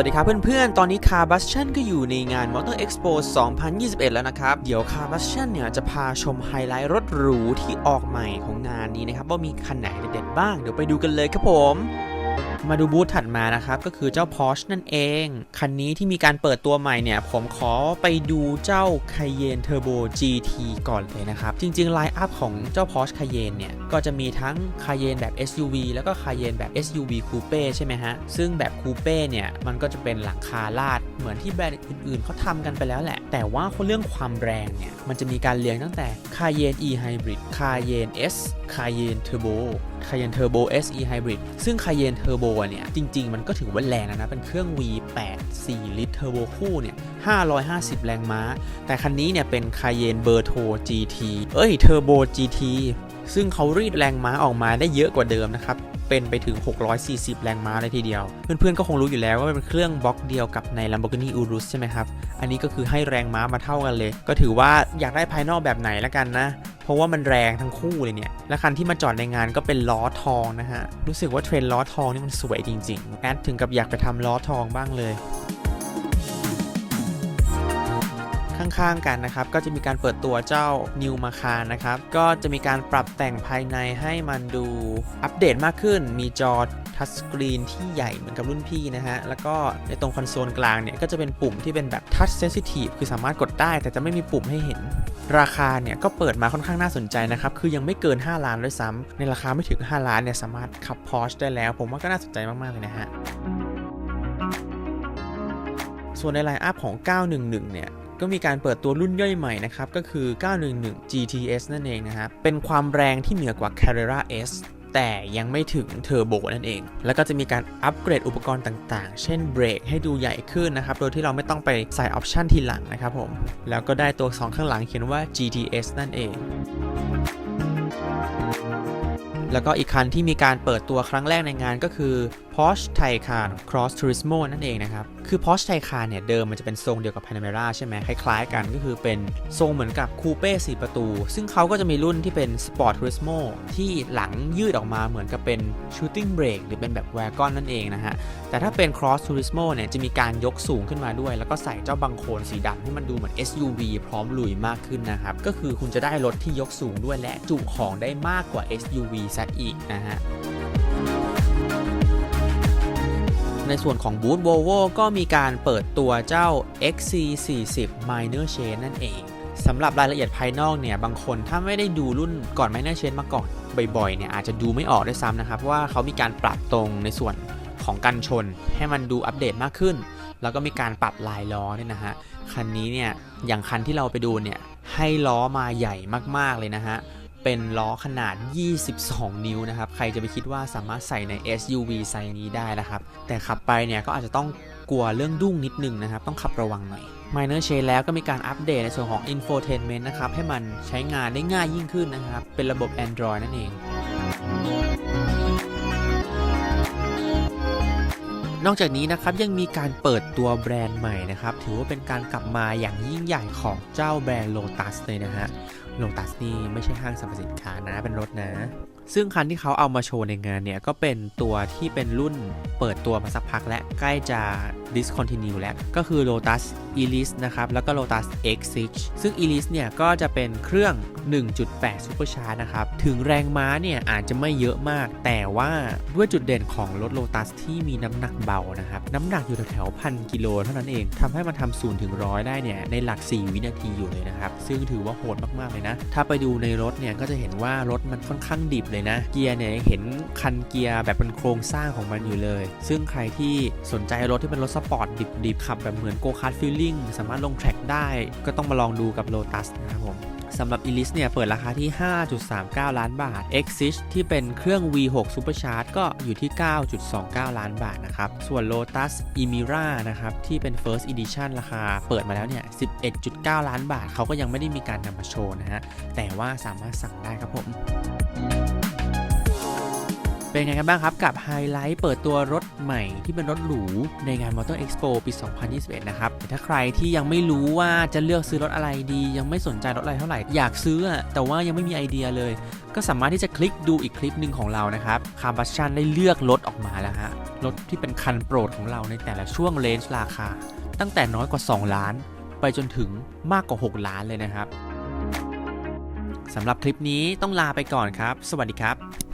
วัสดีครับเพื่อนๆ ตอนนี้ Car b u s t i o n ก็อยู่ในงาน Motor Expo 2021 แล้วนะครับ เดี๋ยว Car b u s t i o n เนี่ยจะพาชมไฮไลท์รถหรูที่ออกใหม่ของงานนี้นะครับ ว่ามีคันไหนเด็ดๆบ้าง เดี๋ยวไปดูกันเลยครับผม มาดูบูธถัดมานะครับ ก็คือเจ้า Porsche นั่นเอง คันนี้ที่มีการเปิดตัวใหม่เนี่ย ผมขอไปดูเจ้า Cayenne Turbo GT ก่อนเลยนะครับ จริงๆไลน์อัพของเจ้า Porsche Cayenne เนี่ย ก็จะมีทั้ง Cayenne แบบ SUV แล้วก็ Cayenne แบบ SUV Coupe ใช่ไหมฮะ ซึ่งแบบ Coupe เนี่ย มันก็จะเป็นหลังคาลาด เหมือนที่แบรนด์อื่นๆเขาทำกันไปแล้วแหละ แต่ว่าเรื่องความแรงเนี่ยมันจะมีการเรียงตั้งแต่ Cayenne E Hybrid Cayenne S Cayenne Turbo Cayenne Turbo SE Hybrid ซึ่ง Cayenne Turbo เนี่ย จริง ๆ มันก็ถือว่าแรงนะนะ เป็นเครื่อง V8 4 ลิตรเทอร์โบคู่เนี่ย 550 แรงม้า แต่คันนี้เนี่ย เป็น Cayenne Berto GT เอ้ย Turbo GT ซึ่งเขารีดแรงม้าออกมาได้เยอะกว่าเดิมนะครับ เป็นไปถึง 640 แรงม้าเลยทีเดียว เพื่อนๆก็คงรู้อยู่แล้วว่าเป็นเครื่องบล็อกเดียวกับใน Lamborghini Urus ใช่ไหมครับ อันนี้ก็คือให้แรงม้ามาเท่ากันเลย ก็ถือว่าอยากได้ภายนอกแบบไหนละกันนะ เพราะว่ามันแรงทั้งคู่เลยเนี่ย และคันที่มาจอดในงานก็เป็นล้อทองนะฮะ รู้สึกว่าเทรนล้อทองนี่มันสวยจริงๆ แอดถึงกับอยากไปทำล้อทองบ้างเลย ข้างๆกันนะครับ ก็จะมีการเปิดตัวเจ้า New Macan นะครับ ก็จะมีการปรับแต่งภายในให้มันดูอัปเดตมากขึ้น มีจอทัชสกรีนที่ใหญ่เหมือนกับรุ่นพี่นะฮะ แล้วก็ในตรงคอนโซลกลางเนี่ย ก็จะเป็นปุ่มที่เป็นแบบทัชเซนซิทีฟคือสามารถกดได้ แต่จะไม่มีปุ่มให้เห็น ราคาเนี่ยก็เปิดมาค่อนข้างน่าสนใจนะครับ คือยังไม่เกิน 5 ล้านด้วยซ้ำในราคาไม่ถึง 5 ล้านเนี่ยสามารถขับ Porsche ได้แล้ว ผมว่าก็น่าสนใจมากๆเลยนะฮะส่วนในไลน์อัพของ 911 เนี่ย ก็มีการเปิดตัวรุ่นย่อยใหม่นะครับ ก็คือ 911 GTS นั่นเองนะครับเป็นความแรงที่เหนือกว่า Carrera S แต่ยังไม่ถึงเทอร์โบนั่นเอง แล้วก็จะมีการอัปเกรดอุปกรณ์ต่างๆ เช่นเบรกให้ดูใหญ่ขึ้นนะครับ โดยที่เราไม่ต้องไปใส่ออปชันทีหลังนะครับผม แล้วก็ได้ตัว 2 ข้างหลังเขียนว่า GTS นั่นเอง แล้วก็อีกคันที่มีการเปิดตัวครั้งแรกในงานก็คือ Porsche Taycan Cross Turismo นั่นเองนะครับ คือ Porsche Taycan เนี่ยเดิมมันจะเป็นทรงเดียวกับ Panamera ใช่ไหมคล้ายๆกันก็คือเป็นทรงเหมือนกับคูเป้4ประตู ซึ่งเขาก็จะมีรุ่นที่เป็น Sport Turismo ที่หลังยืดออกมาเหมือนกับเป็น Shooting Brake หรือเป็นแบบ Wagon นั่นเองนะฮะ แต่ถ้าเป็น Cross Turismo เนี่ยจะมีการยกสูงขึ้นมาด้วย แล้วก็ใส่เจ้าบังโคลนสีดำให้มันดูเหมือน SUV พร้อมลุยมากขึ้นนะครับ ก็คือคุณจะได้รถที่ยกสูงด้วยและจุของได้มากกว่า SUV ซะอีกนะฮะในส่วนของบูธ Volvo ก็มีการเปิดตัวเจ้า XC40 Minor Change นั่นเองสำหรับรายละเอียดภายนอกเนี่ย บางคนถ้าไม่ได้ดูรุ่นก่อน Minor Change มาก่อน บ่อยๆ เนี่ย อาจจะดูไม่ออกด้วยซ้ำนะครับ ว่าเขามีการปรับตรงในส่วนของกันชน ให้มันดูอัปเดตมากขึ้น แล้วก็มีการปรับลายล้อเนี่ยนะฮะ คันนี้เนี่ย อย่างคันที่เราไปดูเนี่ย ให้ล้อมาใหญ่มากๆเลยนะฮะ เป็นล้อขนาด 22 นิ้วนะครับ ใครจะไปคิดว่าสามารถใส่ใน SUV ไซส์นี้ได้นะครับ แต่ขับไปเนี่ยก็อาจจะต้องกลัวเรื่องดุ้งนิดนึงนะครับ ต้องขับระวังหน่อย Minor Change แล้วก็มีการอัปเดตในส่วนของ Infotainment นะครับ ให้มันใช้งานได้ง่ายยิ่งขึ้นนะครับ เป็นระบบ Android นั่นเอง นอกจากนี้นะครับยังมีการเปิดตัวแบรนด์ใหม่นะครับ ถือว่าเป็นการกลับมาอย่างยิ่งใหญ่ของเจ้าแบรนด์ Lotus เลยนะฮะ Lotus นี่ไม่ใช่ห้างสรรพสินค้านะเป็นรถนะ ซึ่งคันที่เขาเอามาโชว์ในงานเนี่ย ก็เป็นตัวที่เป็นรุ่นเปิดตัวมาสักพักและใกล้จะ discontinue แล้ว ก็คือ Lotus Elise นะครับ แล้วก็ Lotus X6 ซึ่ง Elise เนี่ย ก็จะเป็นเครื่อง 1.8 Supercharge นะครับ ถึงแรงม้าเนี่ย อาจจะไม่เยอะมาก แต่ว่าด้วยจุดเด่นของรถ Lotus ที่มีน้ำหนักเบานะครับ น้ำหนักอยู่แถวๆพันกิโลเท่านั้นเองทำให้มันทำศูนย์ถึงร้อยได้เนี่ยในหลัก 4 วินาทีอยู่เลยนะครับ ซึ่งถือว่าโหดมากๆเลยนะ ถ้าไปดูในรถเนี่ยก็จะเห็นว่ารถมันค่อนข้างดิบเลยนะ เกียร์เนี่ยเห็นคันเกียร์แบบเป็นโครงสร้างของมันอยู่เลย ซึ่งใครที่สนใจรถที่เป็นรถสปอร์ตดิบๆขับแบบเหมือนโกคาร์ดฟิลลิ่งสามารถลงแทร็กได้ ก็ต้องมาลองดูกับ Lotus นะครับผม สำหรับ Elis เนี่ยเปิดราคาที่ 5.39 ล้านบาท Exis ที่เป็นเครื่อง V6 Supercharge ก็อยู่ที่ 9.29 ล้านบาทนะครับ ส่วน Lotus Emira นะครับ ที่เป็น First Edition ราคาเปิดมาแล้วเนี่ย 11.9 ล้านบาท เขาก็ยังไม่ได้มีการนำมาโชว์นะฮะ แต่ว่าสามารถสั่งได้ครับผม เป็นไงกันบ้างครับกับไฮไลท์เปิดตัวรถใหม่ที่เป็นรถหรูในงาน Motor Expo ปี 2021 นะครับถ้าใครที่ยังไม่รู้ว่าจะเลือกซื้อรถอะไรดี ยังไม่สนใจรถอะไรเท่าไหร่ อยากซื้อ แต่ว่ายังไม่มีไอเดียเลย ก็สามารถที่จะคลิกดูอีกคลิปหนึ่งของเรานะครับคาร์บัชชันได้เลือกรถออกมาแล้วฮะรถที่เป็นคันโปรดของเราในแต่ละช่วงเลนจ์ราคา ตั้งแต่น้อยกว่า 2 ล้าน ไปจนถึงมากกว่า 6 ล้านเลยนะครับสำหรับคลิปนี้ต้องลาไปก่อนครับ สวัสดีครับ